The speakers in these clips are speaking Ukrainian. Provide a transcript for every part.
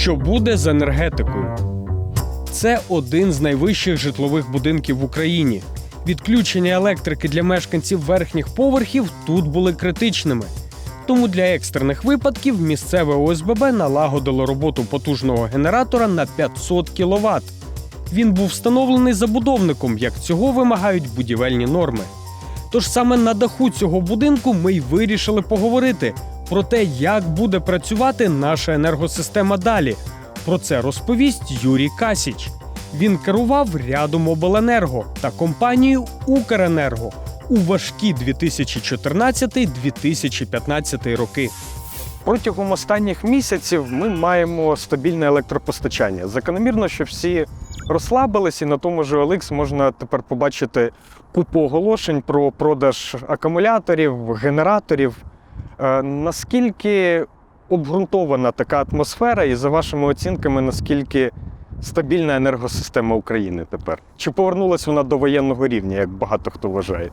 Що буде з енергетикою? Це один з найвищих житлових будинків в Україні. Відключення електрики для мешканців верхніх поверхів тут були критичними. Тому для екстрених випадків місцеве ОСББ налагодило роботу потужного генератора на 500 кВт. Він був встановлений забудовником, як цього вимагають будівельні норми. Тож саме на даху цього будинку ми й вирішили поговорити про те, як буде працювати наша енергосистема далі. Про це розповість Юрій Касіч. Він керував рядом обленерго та компанією Укренерго у важкі 2014-2015 роки. Протягом останніх місяців ми маємо стабільне електропостачання. Закономірно, що всі розслабились, і на тому ж OLX можна тепер побачити купу оголошень про продаж акумуляторів, генераторів. Е, Наскільки обґрунтована така атмосфера, і за вашими оцінками, наскільки стабільна енергосистема України тепер? Чи повернулась вона до воєнного рівня, як багато хто вважає?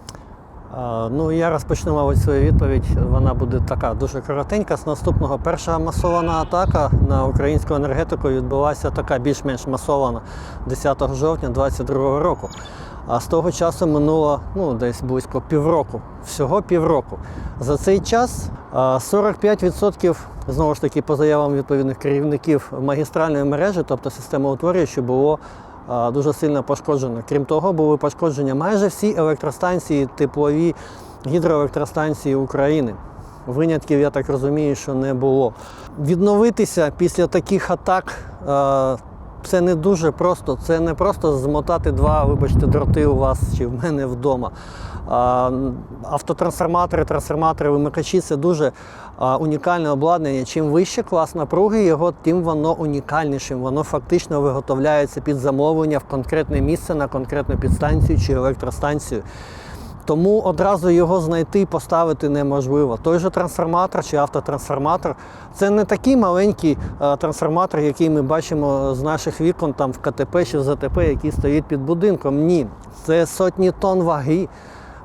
Ну, я розпочну, мабуть, свою відповідь. Вона буде така дуже коротенька. З наступного перша масована атака на українську енергетику відбулася така більш-менш масована 10 жовтня 2022 року. А з того часу минуло ну, десь близько півроку. Всього півроку. За цей час 45% знову ж таки по заявам відповідних керівників магістральної мережі, тобто системоутворюючі, було дуже сильно пошкоджено. Крім того, були пошкоджені майже всі електростанції, теплові гідроелектростанції України. Винятків, я так розумію, що не було. Відновитися після таких атак це не дуже просто. Це не просто змотати два, вибачте, дроти у вас чи в мене вдома. Автотрансформатори, трансформатори, вимикачі це дуже унікальне обладнання. Чим вище клас напруги, його, тим воно унікальнішим. Воно фактично виготовляється під замовлення в конкретне місце на конкретну підстанцію чи електростанцію. Тому одразу його знайти і поставити неможливо. Той же трансформатор чи автотрансформатор це не такий маленький е, трансформатор, який ми бачимо з наших вікон там в КТП чи в ЗТП, який стоїть під будинком. Ні, це сотні тонн ваги,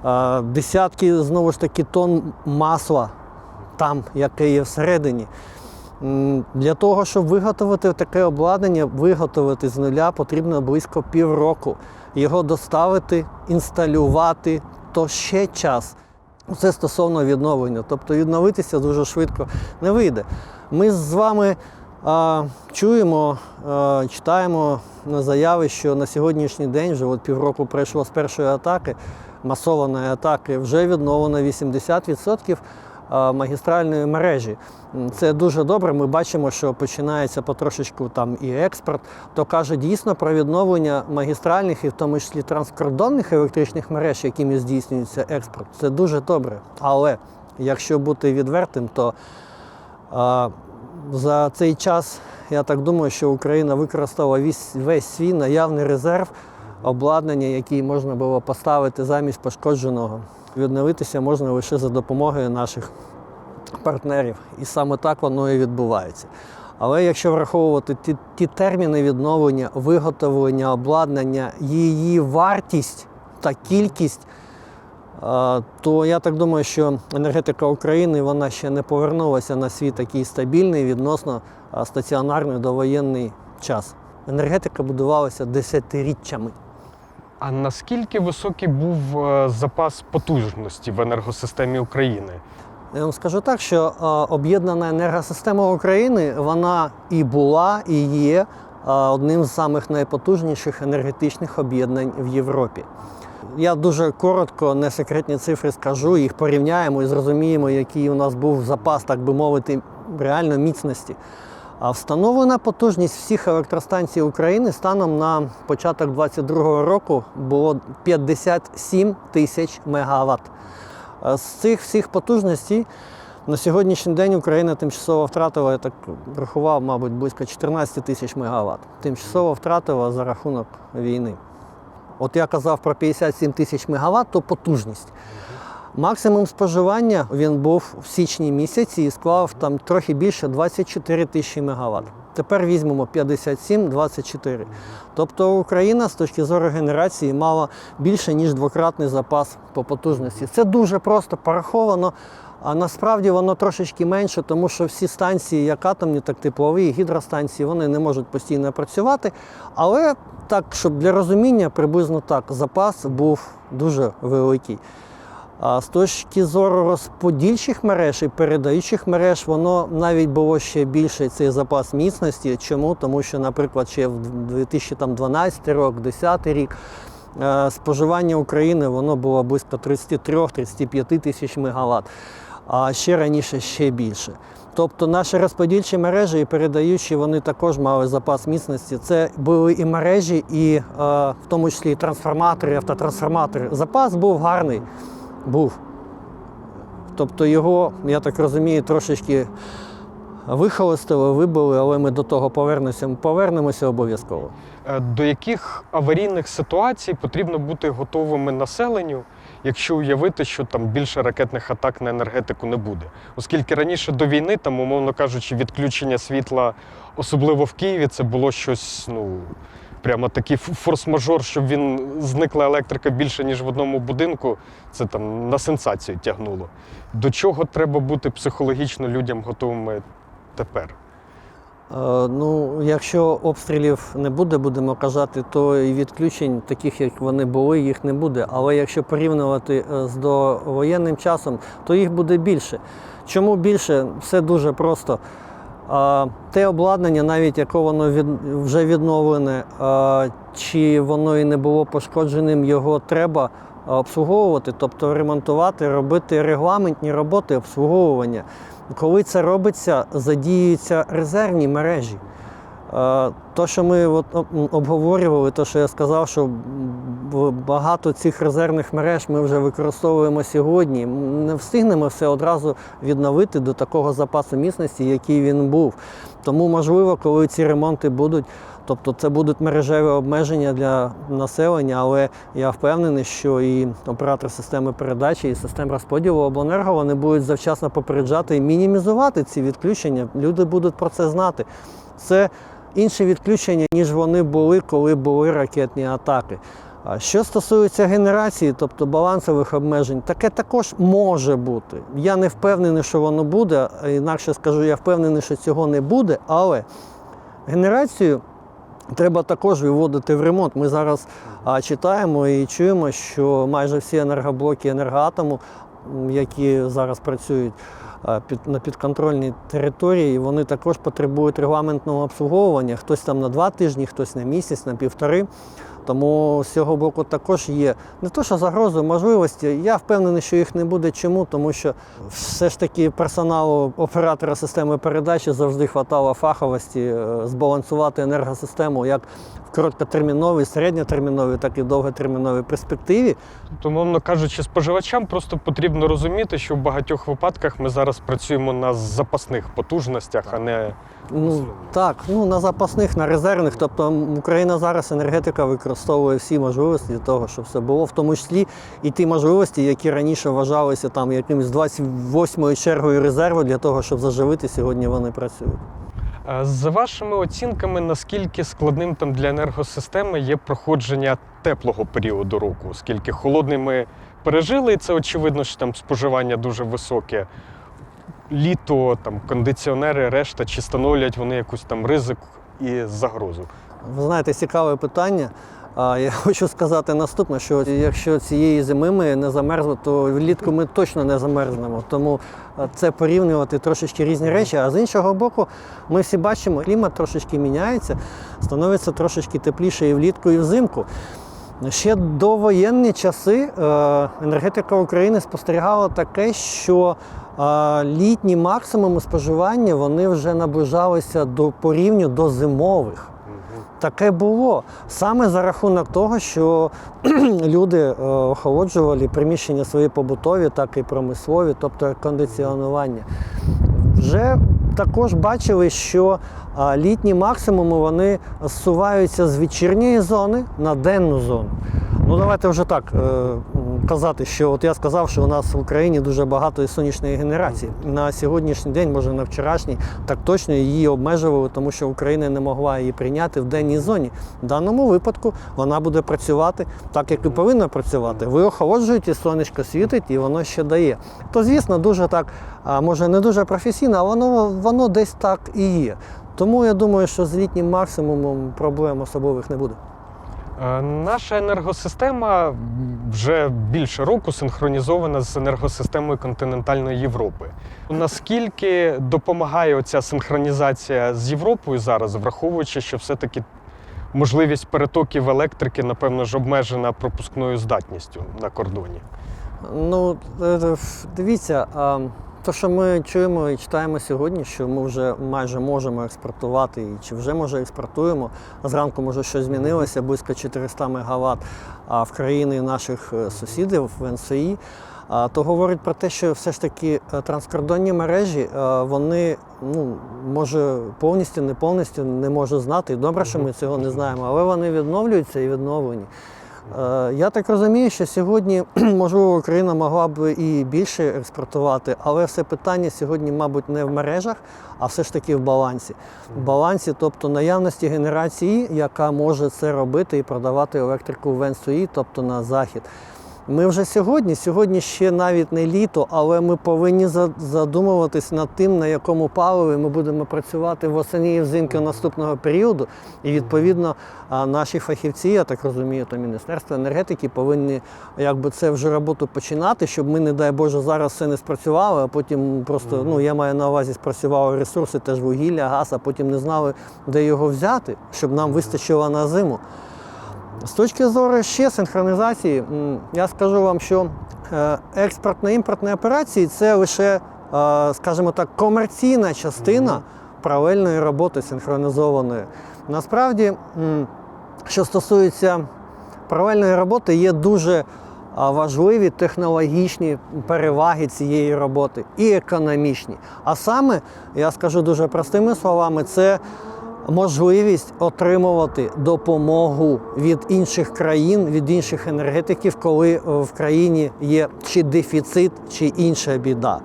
е, десятки знову ж таки тонн масла там, яке є всередині. Для того, щоб виготовити таке обладнання, виготовити з нуля потрібно близько півроку. Його доставити, інсталювати, то ще час. Це стосовно відновлення. Тобто відновитися дуже швидко не вийде. Ми з вами а, чуємо, а, читаємо заяви, що на сьогоднішній день, вже от півроку пройшло з першої атаки, масованої атаки, вже відновлено 80% а, магістральної мережі. Це дуже добре. Ми бачимо, що починається потрошечку там і експорт. То каже дійсно про відновлення магістральних і в тому числі транскордонних електричних мереж, якими здійснюється експорт. Це дуже добре. Але якщо бути відвертим, то а, за цей час я так думаю, що Україна використала весь, весь свій наявний резерв обладнання, який можна було поставити замість пошкодженого. Відновитися можна лише за допомогою наших партнерів. І саме так воно і відбувається. Але якщо враховувати ті, ті терміни відновлення, виготовлення обладнання, її вартість та кількість, то я так думаю, що енергетика України вона ще не повернулася на свій такий стабільний відносно стаціонарний довоєнний час. Енергетика будувалася десятиріччями. А наскільки високий був е, запас потужності в енергосистемі України? Я вам скажу так, що е, об'єднана енергосистема України вона і була, і є е, одним з самих найпотужніших енергетичних об'єднань в Європі. Я дуже коротко, не секретні цифри скажу, їх порівняємо і зрозуміємо, який у нас був запас, так би мовити, реально міцності. Встановлена потужність всіх електростанцій України станом на початок 2022 року було 57 тисяч мегаватт. З цих всіх потужностей на сьогоднішній день Україна тимчасово втратила, я так рахував, мабуть, близько 14 тисяч мегаватт. Тимчасово втратила за рахунок війни. От я казав про 57 тисяч мегаватт, то потужність. Максимум споживання він був в січні місяці і склав там трохи більше 24 тисячі мегаватт. Тепер візьмемо 57-24. Тобто Україна з точки зору генерації мала більше ніж двократний запас по потужності. Це дуже просто пораховано А насправді воно трошечки менше, тому що всі станції, як атомні, так теплові, гідростанції, вони не можуть постійно працювати. Але так, щоб для розуміння, приблизно так, запас був дуже великий. А з точки зору розподільчих мереж і передаючих мереж, воно навіть було ще більше цей запас міцності. Чому? Тому що, наприклад, ще в 2012 рік, 2010 рік е, споживання України воно було близько 33-35 тисяч мегаватт, а ще раніше ще більше. Тобто наші розподільчі мережі і передаючі вони також мали запас міцності. Це були і мережі, і е, в тому числі і трансформатори, автотрансформатори. Запас був гарний. Був. Тобто його, я так розумію, трошечки вихолостили, вибили, але ми до того повернемося, повернемося обов'язково. Е, До яких аварійних ситуацій потрібно бути готовими населенню, якщо уявити, що там більше ракетних атак на енергетику не буде? Оскільки раніше до війни, там, умовно кажучи, відключення світла, особливо в Києві, це було щось, ну. Прямо такий форс-мажор, щоб він зникла електрика більше, ніж в одному будинку, це там на сенсацію тягнуло. До чого треба бути психологічно людям готовими тепер? Е, Ну, якщо обстрілів не буде, будемо казати, то і відключень, таких як вони були, їх не буде. Але якщо порівнювати е, з довоєнним часом, то їх буде більше. Чому більше? Все дуже просто. Те обладнання, навіть яке воно від, вже відновлене, чи воно і не було пошкодженим, його треба обслуговувати, тобто ремонтувати, робити регламентні роботи обслуговування. Коли це робиться, задіюються резервні мережі. Е, То, що ми от обговорювали, то, що я сказав, що багато цих резервних мереж ми вже використовуємо сьогодні. Не встигнемо все одразу відновити до такого запасу міцності, який він був. Тому, можливо, коли ці ремонти будуть, тобто це будуть мережеві обмеження для населення, але я впевнений, що і оператор системи передачі, і систем розподілу обленерго вони будуть завчасно попереджати і мінімізувати ці відключення. Люди будуть про це знати. Це інші відключення, ніж вони були, коли були ракетні атаки. Що стосується генерації, тобто балансових обмежень, таке також може бути. Я не впевнений, що воно буде, інакше скажу, я впевнений, що цього не буде, але генерацію треба також виводити в ремонт. Ми зараз читаємо і чуємо, що майже всі енергоблоки енергоатому, які зараз працюють на підконтрольній території, вони також потребують регламентного обслуговування. Хтось там на два тижні, хтось на місяць, на півтори. Тому з цього боку також є не то, що загрози, можливості. Я впевнений, що їх не буде. Чому? Тому що все ж таки персоналу оператора системи передачі завжди хватало фаховості е, збалансувати енергосистему як короткотерміновій, середньотерміновій, так і довготерміновій перспективі. Тобто, мовно кажучи, споживачам просто потрібно розуміти, що в багатьох випадках ми зараз працюємо на запасних потужностях, а не Ну так, ну на запасних, на резервних. Тобто Україна зараз енергетика використовує всі можливості для того, щоб все було, в тому числі і ті можливості, які раніше вважалися там якимось 28-ю чергою резерву для того, щоб заживити, сьогодні вони працюють. Е, За вашими оцінками, наскільки складним там для енергосистеми є проходження теплого періоду року, оскільки холодний ми пережили, і це очевидно, що там споживання дуже високе. Літо, там кондиціонери, решта, чи становлять вони якусь там ризик і загрозу? Ви знаєте, цікаве питання. А я хочу сказати наступне: що якщо цієї зими ми не замерзли, то влітку ми точно не замерзнемо. Тому це порівнювати трошечки різні речі. А з іншого боку, ми всі бачимо, клімат трошечки міняється, становиться трошечки тепліше і влітку, і взимку. Ще до воєнні часи е, енергетика України спостерігала таке, що е, літні максимуми споживання вони вже наближалися до по рівню до зимових. Таке було саме за рахунок того, що люди е, охолоджували приміщення свої побутові, так і промислові, тобто кондиціонування. Вже також бачили, що літні максимуми вони зсуваються з вечірньої зони на денну зону. Ну давайте вже так. е, казати, що от я сказав, що у нас в Україні дуже багато сонячної генерації. На сьогоднішній день, може на вчорашній, так точно її обмежували, тому що Україна не могла її прийняти в денній зоні. В даному випадку вона буде працювати так, як і повинна працювати. Ви охолоджуєте, сонечко світить і воно ще дає. То, звісно, дуже так, а може не дуже професійно, а воно, воно десь так і є. Тому я думаю, що з літнім максимумом проблем особливих не буде. Е, Наша енергосистема вже більше року синхронізована з енергосистемою континентальної Європи. Наскільки допомагає оця синхронізація з Європою зараз, враховуючи, що все-таки можливість перетоків електрики, напевно ж, обмежена пропускною здатністю на кордоні? Ну, е, е, дивіться, а, то, що ми чуємо і читаємо сьогодні, що ми вже майже можемо експортувати, чи вже може експортуємо. Зранку може щось змінилося, близько 400 МВт, в країни наших е, сусідів в НСІ. То говорить про те, що все ж таки е, транскордонні мережі е, вони ну може повністю, не повністю не можу знати. Добре, що ми цього не знаємо, але вони відновлюються і відновлені. Е, Я так розумію, що сьогодні, можливо, Україна могла б і більше експортувати, але все питання сьогодні, мабуть, не в мережах, а все ж таки в балансі. В балансі, тобто наявності генерації, яка може це робити і продавати електрику в НСУІ, тобто на захід. Ми вже сьогодні, сьогодні ще навіть не літо, але ми повинні за- задумуватись над тим, на якому паливі ми будемо працювати восени і взимки наступного періоду. І відповідно наші фахівці, я так розумію, то Міністерство енергетики повинні якби це вже роботу починати, щоб ми, не дай Боже, зараз все не спрацювали, а потім просто, ну я маю на увазі, спрацювали ресурси, теж вугілля, газ, а потім не знали, де його взяти, щоб нам вистачило на зиму. З точки зору ще синхронізації, я скажу вам, що е, експортно-імпортні операції це лише, е, скажімо так, комерційна частина паралельної роботи синхронізованої. Насправді, що стосується паралельної роботи, є дуже важливі технологічні переваги цієї роботи і економічні. А саме, я скажу дуже простими словами, це можливість отримувати допомогу від інших країн, від інших енергетиків, коли е, в країні є чи дефіцит, чи інша біда.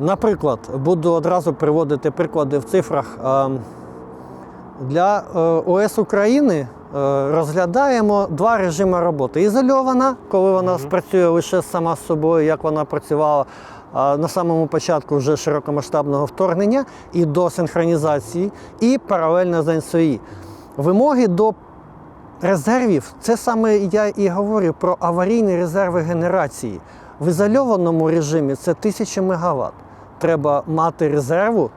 Наприклад, буду одразу приводити приклади в цифрах. Ем, Для е, ОС України е, розглядаємо два режими роботи. Ізольована, коли вона спрацює лише сама з собою, як вона працювала на самому початку вже широкомасштабного вторгнення і до синхронізації, і паралельно з НСОІ. Вимоги до резервів це саме я і говорю про аварійні резерви генерації. В ізольованому режимі це 1000 МВт. Треба мати резерву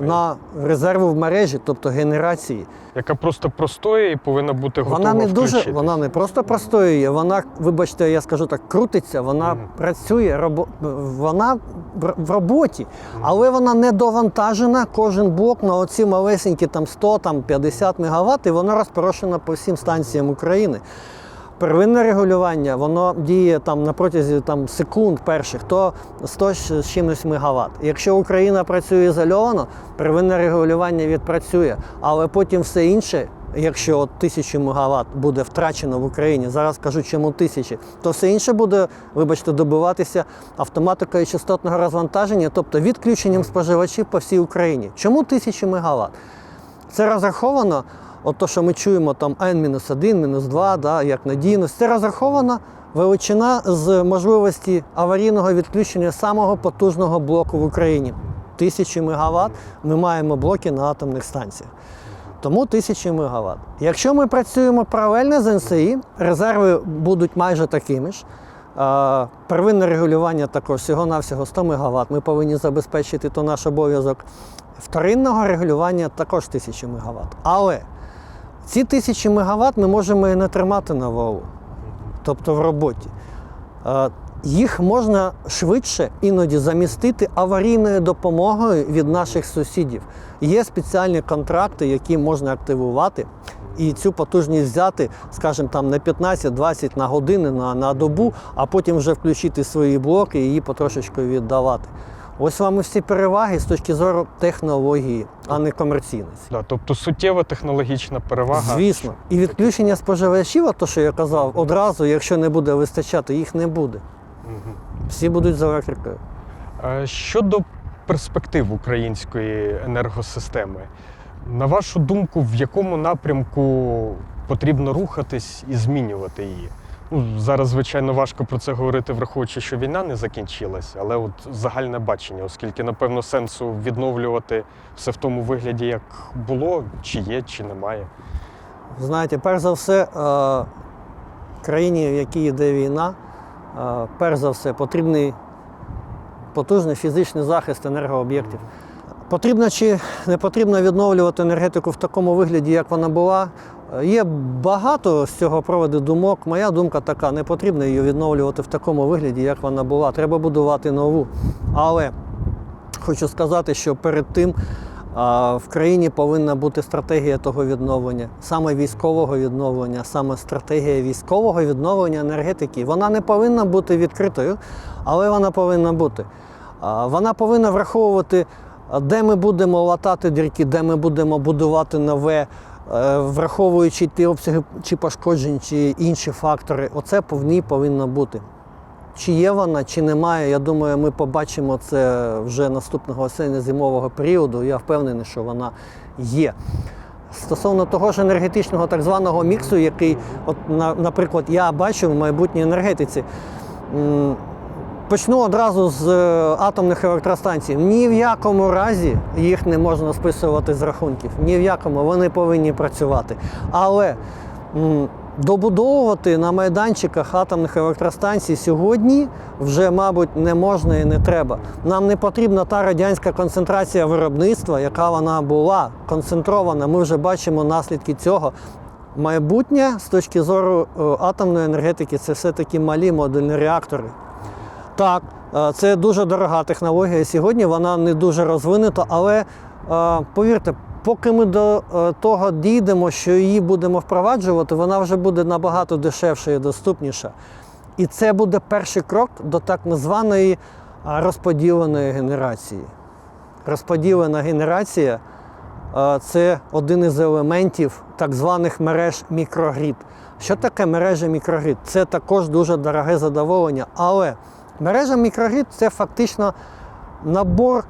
на резерву в мережі, тобто генерації. Яка просто простоє і повинна бути готова Вона не дуже, вона не просто простоює, вона, вибачте, я скажу так, крутиться, вона Мгм. працює, робо, вона в- роботі, але вона не довантажена. Кожен блок на оці малесенькі там 100, там 50 МВт, і вона розпорошена по всім станціям України. Первинне регулювання, воно діє там на протязі там, секунд перших, то 100 з чимось мегаватт. Якщо Україна працює ізольовано, первинне регулювання відпрацює, але потім все інше, якщо от 1000 мегаватт буде втрачено в Україні, зараз кажу, чому тисячі, то все інше буде, вибачте, добиватися автоматикою частотного розвантаження, тобто відключенням споживачів по всій Україні. Чому 1000 мегаватт? Це розраховано, от то, що ми чуємо там N-1, мінус 2, да, як надійність, це розрахована величина з можливості аварійного відключення самого потужного блоку в Україні. 1000 МВт ми маємо блоки на атомних станціях. Тому 1000 МВт. Якщо ми працюємо паралельно з НСІ, резерви будуть майже такими ж. Первинне регулювання також всього-навсього 100 МВт. Ми повинні забезпечити то наш обов'язок. Вторинного регулювання також 1000 МВт. Але ці 1000 МВт ми можемо і не тримати на валу, тобто в роботі. Е, Їх можна швидше іноді замістити аварійною допомогою від наших сусідів. Є спеціальні контракти, які можна активувати, і цю потужність взяти, скажімо, там на 15-20 на години, на, на добу, а потім вже включити свої блоки і її потрошечку віддавати. Ось вам і всі переваги з точки зору технології, а не комерційності. Да, тобто суттєва технологічна перевага. Звісно. І відключення споживачів, то що я казав, одразу, якщо не буде вистачати, їх не буде. Мгм. Всі будуть з електрикою. Щодо перспектив української енергосистеми, на вашу думку, в якому напрямку потрібно рухатись і змінювати її? Ну, зараз, звичайно, важко про це говорити, враховуючи, що війна не закінчилась, але от загальне бачення, оскільки, напевно, сенсу відновлювати все в тому вигляді, як було, чи є, чи немає. Знаєте, перш за все, е, країні, в якій йде війна, е, перш за все, потрібний потужний фізичний захист енергооб'єктів. Потрібно чи не потрібно відновлювати енергетику в такому вигляді, як вона була. Є багато з цього приводу думок. Моя думка така: не потрібно її відновлювати в такому вигляді, як вона була. Треба будувати нову. Але хочу сказати, що перед тим в країні повинна бути стратегія того відновлення, саме військового відновлення, саме стратегія військового відновлення енергетики. Вона не повинна бути відкритою, але вона повинна бути. Вона повинна враховувати, де ми будемо латати дірки, де ми будемо будувати нове, враховуючи ті обсяги чи пошкоджень, чи інші фактори. Оце в ній повинно бути. Чи є вона, чи немає, я думаю, ми побачимо це вже наступного осінньо-зимового періоду. Я впевнений, що вона є. Стосовно того ж енергетичного так званого міксу, який, от, наприклад, я бачу в майбутній енергетиці. Почну одразу з е, атомних електростанцій. Ні в якому разі їх не можна списувати з рахунків. Ні в якому вони повинні працювати. Але добудовувати на майданчиках атомних електростанцій сьогодні вже, мабуть, не можна і не треба. Нам не потрібна та радянська концентрація виробництва, яка вона була концентрована. Ми вже бачимо наслідки цього. Майбутнє з точки зору е, атомної енергетики це все-таки малі модульні реактори. Так, е, це дуже дорога технологія. Сьогодні вона не дуже розвинута, але е, повірте, поки ми до е, того дійдемо, що її будемо впроваджувати, вона вже буде набагато дешевша і доступніша. І це буде перший крок до так званої розподіленої генерації. Розподілена генерація це один із елементів так званих мереж мікрогрід. Що таке мережа мікрогрід? Це також дуже дороге задоволення, але мережа мікрогрід це фактично набор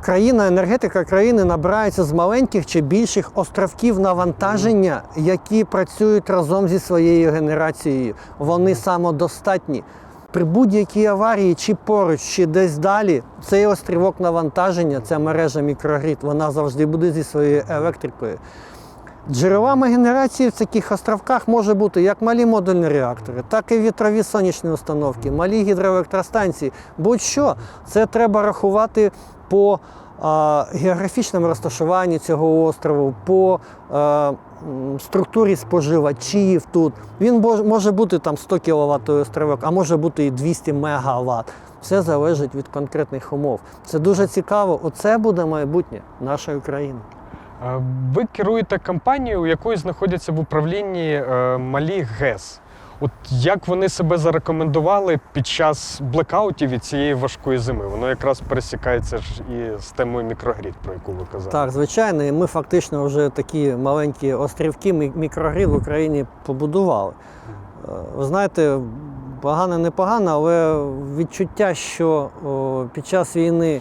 країна, енергетика країни набирається з маленьких чи більших островків навантаження, які працюють разом зі своєю генерацією. Вони самодостатні. При будь-якій аварії, чи поруч, чи десь далі, цей острівок навантаження, ця мережа мікрогрід, вона завжди буде зі своєю електрикою. Джерелами генерації в таких островках може бути як малі модульні реактори, так і вітрові сонячні установки, малі гідроелектростанції. Будь-що це треба рахувати по а, географічному розташуванню цього острову, по а, структурі споживачів тут. Він може бути там 100 кВт островок, а може бути і 200 МВт. Все залежить від конкретних умов. Це дуже цікаво. Оце буде майбутнє нашої країни. Ви керуєте компанією, у якої знаходяться в управлінні е, малі ГЕС. От як вони себе зарекомендували під час блекаутів і цієї важкої зими? Воно якраз пересікається ж і з темою мікрогрід, про яку ви казали. Так, звичайно, і ми фактично вже такі маленькі острівки мі- мікрогрід в Україні побудували. Е, Ви знаєте, погано не погано, але відчуття, що під час війни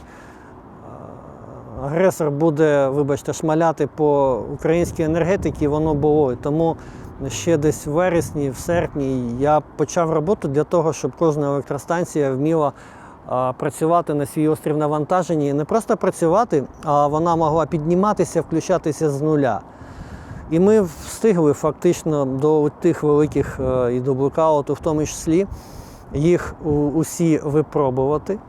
агресор буде, вибачте, шмаляти по українській енергетиці, воно було. Тому ще десь в вересні, в серпні я почав роботу для того, щоб кожна електростанція вміла працювати на свій острів навантаження. І не просто працювати, а вона могла підніматися, включатися з нуля. І ми встигли фактично до тих великих е, і до блекауту, в тому числі, їх усі випробувати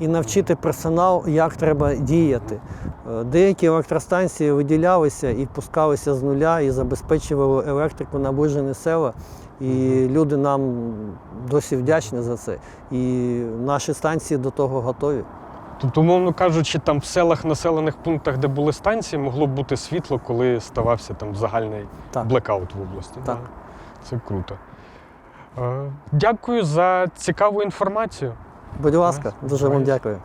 і навчити персонал, як треба діяти. Е, Деякі електростанції виділялися і пускалися з нуля і забезпечували електрику наближені села. І люди нам досі вдячні за це. І наші станції до того готові. Тобто, умовно кажучи, там в селах, населених пунктах, де були станції, могло б бути світло, коли ставався там загальний Так. блекаут в області. Так. Да. Це круто. Е, Дякую за цікаву інформацію. Будь ласка, дуже вам дякую.